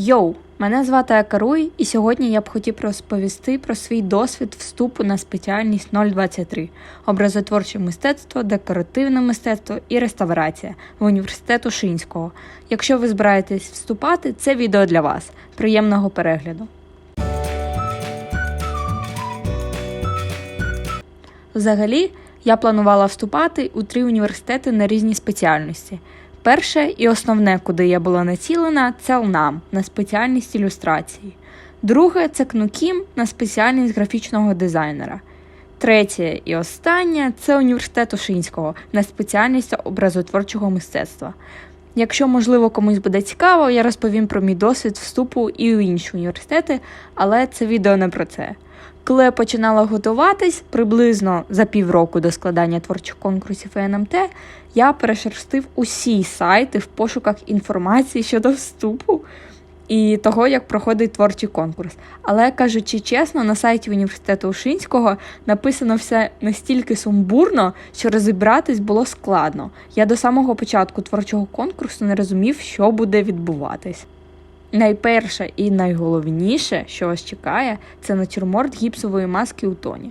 Йоу, мене звати Акаруй, і сьогодні я б хотів розповісти про свій досвід вступу на спеціальність 023 образотворче мистецтво, декоративне мистецтво і реставрація в університету Шинського. Якщо ви збираєтесь вступати, це відео для вас. Приємного перегляду. Взагалі, я планувала вступати у три університети на різні спеціальності. Перше і основне, куди я була націлена, це ЛНАМ на спеціальність ілюстрації. Друге це КНУКІМ на спеціальність графічного дизайнера. Третє і останнє це університет Ушинського на спеціальність образотворчого мистецтва. Якщо, можливо, комусь буде цікаво, я розповім про мій досвід вступу і у інші університети, але це відео не про це. Я починала готуватись приблизно за півроку до складання творчих конкурсів НМТ, я перешерстив усі сайти в пошуках інформації щодо вступу і того, як проходить творчий конкурс. Але кажучи чесно, на сайті університету Ушинського написано все настільки сумбурно, що розібратись було складно. Я до самого початку творчого конкурсу не розумів, що буде відбуватись. Найперше і найголовніше, що вас чекає, це натюрморт гіпсової маски у тоні.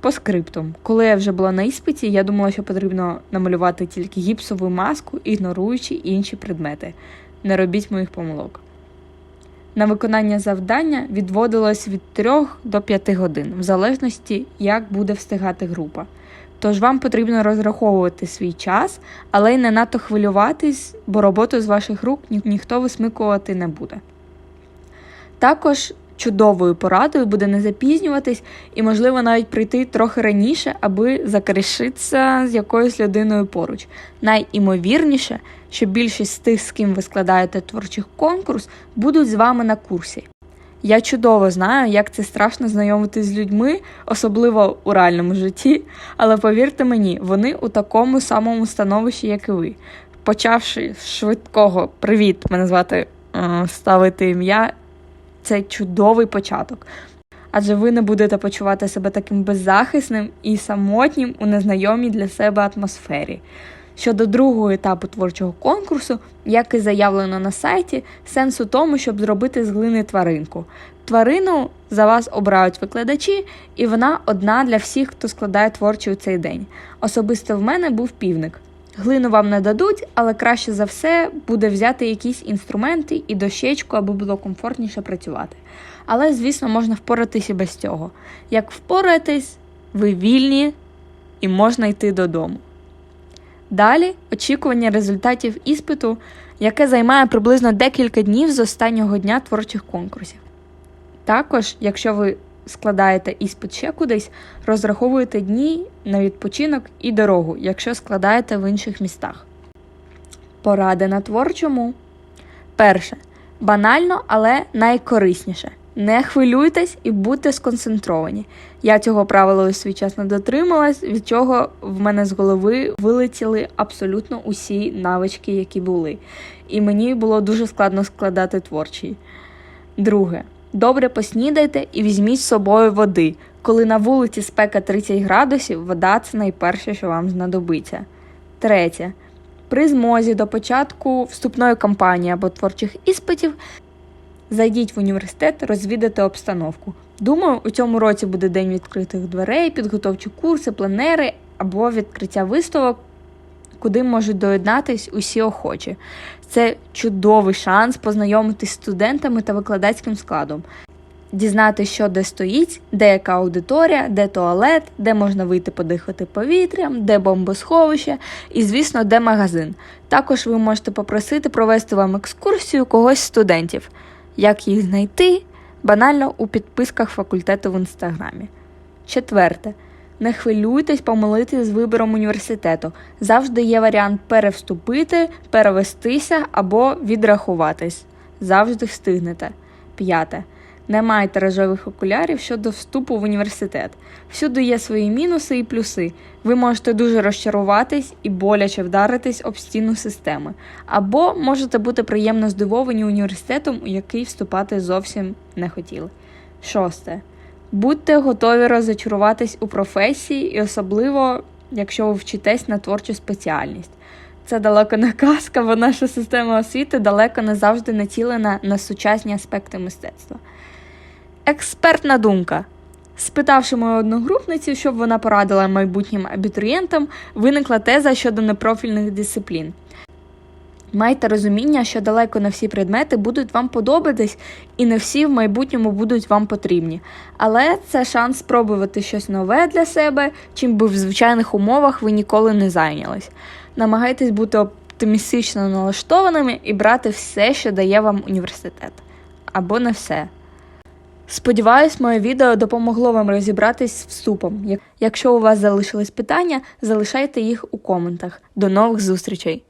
По скриптум, коли я вже була на іспиті, я думала, що потрібно намалювати тільки гіпсову маску, ігноруючи інші предмети. Не робіть моїх помилок. На виконання завдання відводилось від 3 до 5 годин, в залежності, як буде встигати група. Тож вам потрібно розраховувати свій час, але й не надто хвилюватись, бо роботу з ваших рук ні- ніхто висмикувати не буде. Також чудовою порадою буде не запізнюватись і, можливо, навіть прийти трохи раніше, аби закришитися з якоюсь людиною поруч. Найімовірніше, що більшість з тих, з ким ви складаєте творчих конкурс, будуть з вами на курсі. Я чудово знаю, як це страшно знайомитись з людьми, особливо у реальному житті, але повірте мені, вони у такому самому становищі, як і ви. Почавши з швидкого привіт, мене звати е, ставити ім'я, це чудовий початок. Адже ви не будете почувати себе таким беззахисним і самотнім у незнайомій для себе атмосфері. Щодо другого етапу творчого конкурсу, як і заявлено на сайті, сенс у тому, щоб зробити з глини тваринку. Тварину за вас обирають викладачі, і вона одна для всіх, хто складає творчі у цей день. Особисто в мене був півник. Глину вам не дадуть, але краще за все буде взяти якісь інструменти і дощечку, аби було комфортніше працювати. Але, звісно, можна впоратися без цього. Як впораєтесь, ви вільні і можна йти додому. Далі очікування результатів іспиту, яке займає приблизно декілька днів з останнього дня творчих конкурсів. Також, якщо ви складаєте іспит ще кудись, розраховуєте дні на відпочинок і дорогу, якщо складаєте в інших містах. Поради на творчому. Перше. Банально, але найкорисніше. Не хвилюйтесь і будьте сконцентровані. Я цього правила у свій час не дотрималась, від чого в мене з голови вилетіли абсолютно усі навички, які були. І мені було дуже складно складати творчий. Друге. Добре поснідайте і візьміть з собою води. Коли на вулиці спека 30 градусів, вода це найперше, що вам знадобиться. Третє. При змозі до початку вступної кампанії або творчих іспитів Зайдіть в університет, розвідати обстановку. Думаю, у цьому році буде день відкритих дверей, підготовчі курси, пленери або відкриття виставок, куди можуть доєднатись усі охочі. Це чудовий шанс познайомитись з студентами та викладацьким складом, дізнатися, що де стоїть, де яка аудиторія, де туалет, де можна вийти подихати повітрям, де бомбосховище і, звісно, де магазин. Також ви можете попросити провести вам екскурсію когось з студентів. Як їх знайти? Банально у підписках факультету в інстаграмі. Четверте. Не хвилюйтесь помилитись з вибором університету. Завжди є варіант перевступити, перевестися або відрахуватись. Завжди встигнете. П'яте. Не майте рожевих окулярів щодо вступу в університет. Всюди є свої мінуси і плюси. Ви можете дуже розчаруватись і боляче вдаритись об стіну системи. Або можете бути приємно здивовані університетом, у який вступати зовсім не хотіли. Шосте. Будьте готові розочаруватись у професії, і особливо, якщо ви вчитесь на творчу спеціальність. Це далеко не казка, бо наша система освіти далеко не завжди націлена на сучасні аспекти мистецтва. Експертна думка. Спитавши мою одногрупницю, щоб вона порадила майбутнім абітурієнтам, виникла теза щодо непрофільних дисциплін. Майте розуміння, що далеко не всі предмети будуть вам подобатись, і не всі в майбутньому будуть вам потрібні. Але це шанс спробувати щось нове для себе, чим би в звичайних умовах ви ніколи не зайнялись. Намагайтесь бути оптимістично налаштованими і брати все, що дає вам університет. Або не все. Сподіваюсь, моє відео допомогло вам розібратись з вступом. Якщо у вас залишились питання, залишайте їх у коментах. До нових зустрічей!